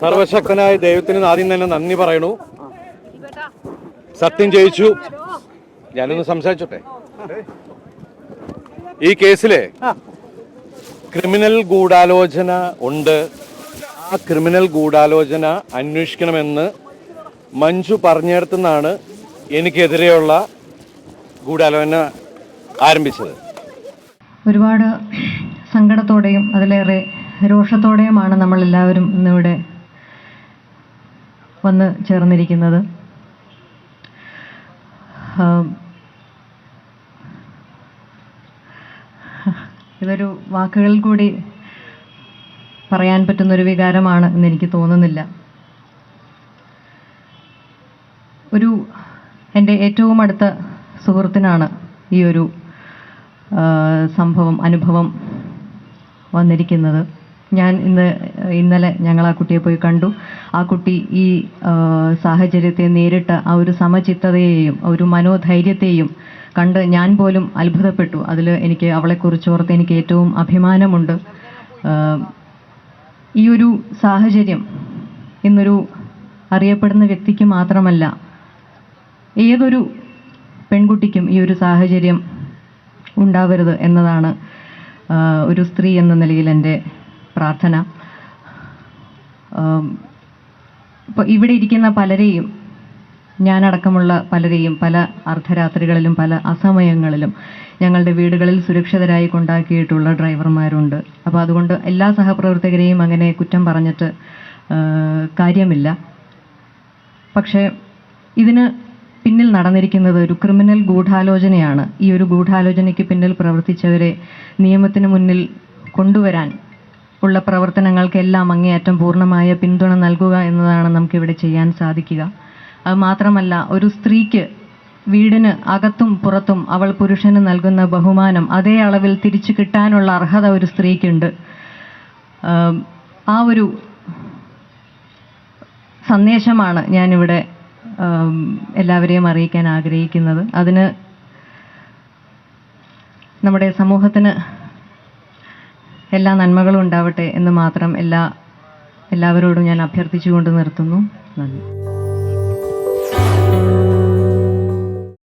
സർവശക്തനായ ദൈവത്തിന് ആദ്യം തന്നെ നന്ദി പറയണു. സത്യം ജയിച്ചു. ഞാനൊന്ന് സംസാരിച്ചോട്ടെ? ഈ കേസിലെ ക്രിമിനൽ ഗൂഢാലോചന ഉണ്ട്. ആ ക്രിമിനൽ ഗൂഢാലോചന അന്വേഷിക്കണമെന്ന് മഞ്ജു പറഞ്ഞിടത്തുനിന്നാണ് എനിക്കെതിരെയുള്ള ഗൂഢാലോചന ആരംഭിച്ചത്. ഒരുപാട് സങ്കടത്തോടെയും അതിലേറെ രോഷത്തോടെയുമാണ് നമ്മൾ എല്ലാവരും ഇന്നിവിടെ വന്ന് ചേർന്നിരിക്കുന്നത്. ഇതൊരു വാക്കുകളിൽ കൂടി പറയാൻ പറ്റുന്നൊരു വികാരമാണ് എന്ന് എനിക്ക് തോന്നുന്നില്ല. ഒരു എന്റെ ഏറ്റവും അടുത്ത സുഹൃത്തിനാണ് ഈ ഒരു സംഭവം അനുഭവം വന്നിരിക്കുന്നത്. ഞാൻ ഇന്ന് ഇന്നലെ ഞങ്ങൾ ആ കുട്ടിയെ പോയി കണ്ടു. ആ കുട്ടി ഈ സാഹചര്യത്തെ നേരിട്ട ആ ഒരു സമചിത്തതയെയും ഒരു മനോധൈര്യത്തെയും കണ്ട് ഞാൻ പോലും അത്ഭുതപ്പെട്ടു. അതിൽ എനിക്ക് അവളെക്കുറിച്ച് ഓർത്ത് എനിക്ക് ഏറ്റവും അഭിമാനമുണ്ട്. ഈ ഒരു സാഹചര്യം ഇന്നൊരു അറിയപ്പെടുന്ന വ്യക്തിക്ക് മാത്രമല്ല ഏതൊരു പെൺകുട്ടിക്കും ഈ ഒരു സാഹചര്യം ഉണ്ടാവരുത് എന്നതാണ് ഒരു സ്ത്രീ എന്ന നിലയിൽ എന്റെ പ്രാർത്ഥന. ഇപ്പോൾ ഇവിടെ ഇരിക്കുന്ന പലരെയും ഞാനടക്കമുള്ള പലരെയും പല അർദ്ധരാത്രികളിലും പല അസമയങ്ങളിലും ഞങ്ങളുടെ വീടുകളിൽ സുരക്ഷിതരായി കൊണ്ടാക്കിയിട്ടുള്ള ഡ്രൈവർമാരുണ്ട്. അപ്പോൾ അതുകൊണ്ട് എല്ലാ സഹപ്രവർത്തകരെയും അങ്ങനെ കുറ്റം പറഞ്ഞിട്ട് കാര്യമില്ല. പക്ഷേ ഇതിന് പിന്നിൽ നടന്നിരിക്കുന്നത് ഒരു ക്രിമിനൽ ഗൂഢാലോചനയാണ്. ഈ ഒരു ഗൂഢാലോചനയ്ക്ക് പിന്നിൽ പ്രവർത്തിച്ചവരെ നിയമത്തിന് മുന്നിൽ കൊണ്ടുവരാൻ ഉള്ള പ്രവർത്തനങ്ങൾക്കെല്ലാം അങ്ങേയറ്റം പൂർണമായ പിന്തുണ നൽകുക എന്നതാണ് നമുക്കിവിടെ ചെയ്യാൻ സാധിക്കുക. അത് മാത്രമല്ല ഒരു സ്ത്രീക്ക് വീടിന് അകത്തും പുറത്തും അവൾ പുരുഷന് നൽകുന്ന ബഹുമാനം അതേ അളവിൽ തിരിച്ചു കിട്ടാനുള്ള അർഹത ഒരു സ്ത്രീക്കുണ്ട്. ആം, ഒരു സന്ദേശമാണ് ഞാനിവിടെ എല്ലാവരെയും അറിയിക്കാൻ ആഗ്രഹിക്കുന്നത്. അതിന് നമ്മുടെ സമൂഹത്തിന് എല്ലാ നന്മകളും ഉണ്ടാവട്ടെ എന്ന് മാത്രം എല്ലാ എല്ലാവരോടും ഞാൻ അഭ്യർത്ഥിച്ചുകൊണ്ട് നിർത്തുന്നു. നന്ദി.